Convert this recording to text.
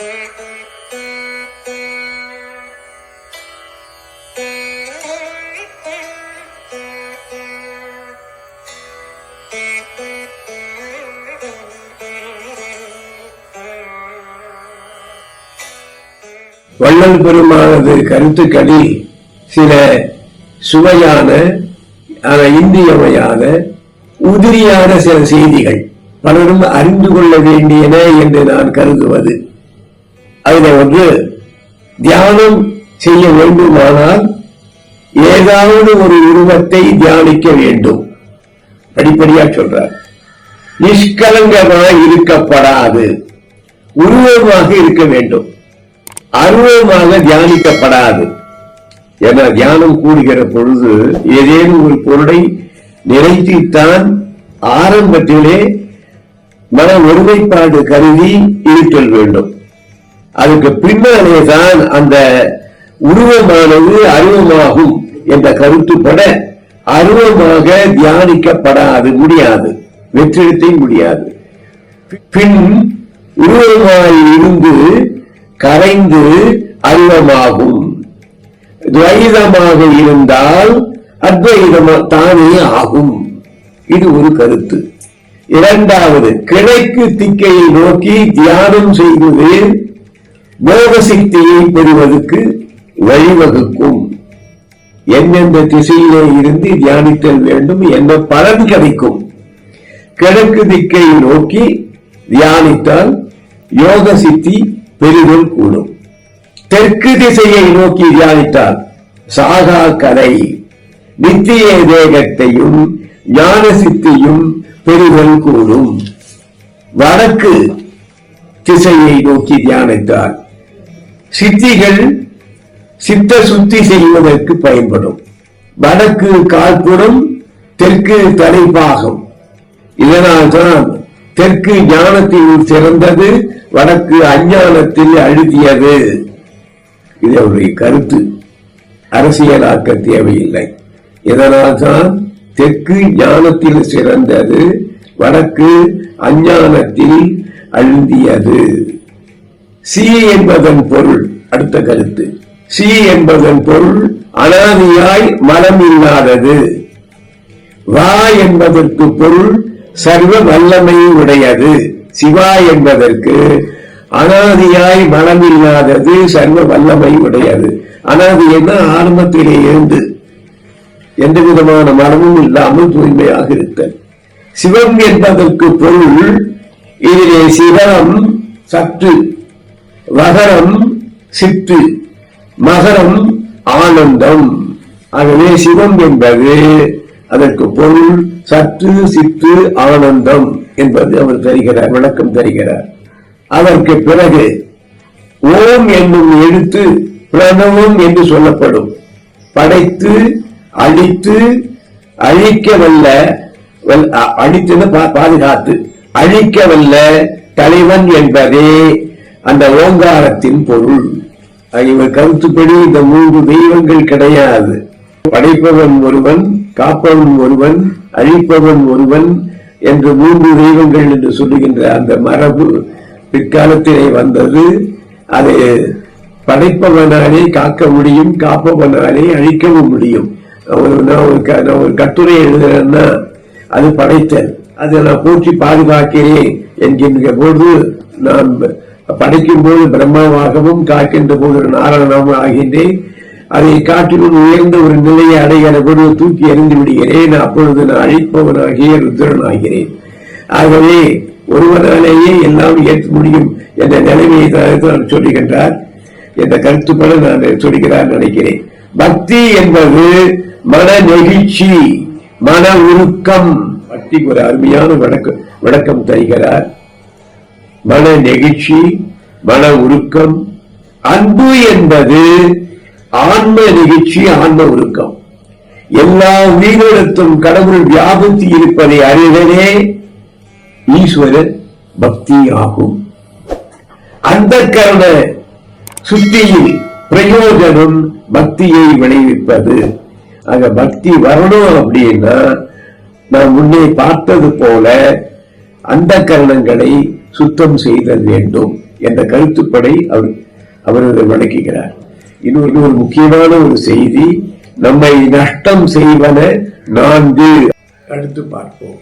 வள்ளல் பெருமானது கருத்துக்களில் சில சுவையான ஆன உதிரியான சில செய்திகள். பலரும் அறிந்து கொள்ள வேண்டியன என்று நான் கருதுவது. அதில் ஒன்று தியானம் செய்ய வேண்டுமானால் ஏதாவது ஒரு உருவத்தை தியானிக்க வேண்டும். படிப்படியா சொல்றார். நிஷ்கலங்கமாக இருக்கப்படாது. உருவமாக இருக்க வேண்டும். அருவமாக தியானிக்கப்படாது. என தியானம் கூடுகிற பொழுது ஏதேனும் ஒரு பொருளை நினைத்துத்தான் ஆரம்பத்திலே மன ஒருமைப்பாடு கருதி இருத்தல் வேண்டும். அதுக்கு பின்னாலே தான் அந்த உருவமானது அருவமாகும் என்ற கருத்துப்பட அருவமாக தியானிக்கப்படாது முடியாது. வெற்றிடத்தை முடியாது. பின் உருவமாய் இருந்து கரைந்து அருவமாகும் துவைதமாக இருந்தால் அத்வைதமா தானே ஆகும். இது ஒரு கருத்து. இரண்டாவது கிழக்கு திக்கையை நோக்கி தியானம் செய்வது போக சக்தியை பெறுவதற்கு வழிவகுக்கும். எந்தெந்த திசையிலே இருந்து தியானித்தல் வேண்டும் என்ன பலன் கிடைக்கும். கிழக்கு திக்கை நோக்கி தியானித்தால் யோக சித்தி பெரிதும் கூடும். தெற்கு திசையை நோக்கி தியானித்தால் சாகா கலை நித்திய தேகத்தையும் ஞான சித்தியும் பெறுதல் கூடும். வடக்கு திசையை நோக்கி தியானித்தால் சித்திகள் சித்த சுத்தி செய்வதற்கு பயன்படும். வடக்கு கால்புறம் தெற்கு தலைப்பாகம். இதனால்தான் தெற்கு ஞானத்தில் சிறந்தது வடக்கு அஞ்ஞானத்தில் அழுதியது இது அவருடைய கருத்து. அரசியலாக்க தேவையில்லை. இதனால்தான் தெற்கு ஞானத்தில் சிறந்தது வடக்கு அஞ்ஞானத்தில் அழுந்தியது சி என்பதன் பொருள் அடுத்த கருத்து. சி என்பதன் பொருள் அனாதியாய் மனம் இல்லாதது வா என்பதற்கு பொருள் சர்வ வல்லமை உடையது சிவா என்பதற்கு அனாதியாய் மனம் இல்லாதது சர்வ வல்லமை உடையது அனாதி என்ன? ஆரம்பத்திலே இருந்து எந்த விதமான மனமும் இல்லாமல் தூய்மையாக இருத்தல். சிவம் என்பதற்கு பொருள் இதிலே சிவம் சற்று வகரம் சித்து மகரம் ஆனந்தம். ஆகவே சிவம் என்பது அதற்கு பொருள் சற்று சித்து ஆனந்தம் என்பது அவர் தருகிறார் விளக்கம் தருகிறார். அதற்கு பிறகு ஓம் என்னும் எழுத்து பிரணவம் என்று சொல்லப்படும். படைத்து அழித்து அழிக்க வல்ல வல்- பா- பாதுகாத்து அழிக்க வல்ல தலைவன் என்பதே அந்த ஓங்காரத்தின் பொருள். இவர் கருத்துப்படி இந்த மூன்று தெய்வங்கள் கிடையாது. படைப்பவன் ஒருவன் காப்பவன் ஒருவன் அழிப்பவன் ஒருவன் என்று மூன்று தெய்வங்கள் என்று சொல்லுகின்ற அந்த மரபு பிற்காலத்திலே வந்தது. அதை படைப்பவனாலே காக்க முடியும் காப்பவனாலே அழிக்கவும் முடியும். ஒரு நான் ஒரு க- நான் ஒரு கட்டுரை எழுதுறேன்னா அது படைத்தல். அதை நான் போற்றி பாதுகாக்கிறேன் என்கின்ற போது நான் படைக்கும் போது பிரம்மாவாகவும் காக்கின்ற போது நாராயணமாக ஆகின்றேன். அதை காட்டிலும் உயர்ந்த ஒரு நிலையை அடைய பொழுது தூக்கி எறிந்து விடுகிறேன். அப்பொழுது நான் அழிப்பவனாகிய ருத்ரன் ஆகிறேன். ஆகவே ஒருவனாலேயே எல்லாம் ஏற்க முடியும் என்ற நிலைமையை தான் தான் சொல்லுகின்றார். என்ற கருத்துப்பட நான் சொல்கிறார் நினைக்கிறேன். பக்தி என்பது மன நெகிழ்ச்சி மன உருக்கம். பக்திக்கு ஒரு அருமையான விளக்கம் விளக்கம் தருகிறார். மன நெகிழ்ச்சி மன உருக்கம். அன்பு என்பது ஆன்ம நெகிழ்ச்சி ஆன்ம உருக்கம். எல்லா உயிரிழத்தும் கடவுள் வியாபித்து இருப்பதை அறிவதே ஈஸ்வர பக்தி ஆகும். அந்த கரண சுத்தியில் பிரயோஜனம் பக்தியை விளைவிப்பது. ஆக பக்தி வரணும் அப்படின்னா நான் முன்னே பார்த்தது போல அந்த கரணங்களை சுத்தம் செய்தல் வேண்டும் என்ற கருத்துப்படை அவர் அவர் அதை விளக்குகிறார். இன்னொரு ஒரு முக்கியமான ஒரு செய்தி நம்மை நஷ்டம் செய்வன நான்கு. அடுத்து பார்ப்போம்.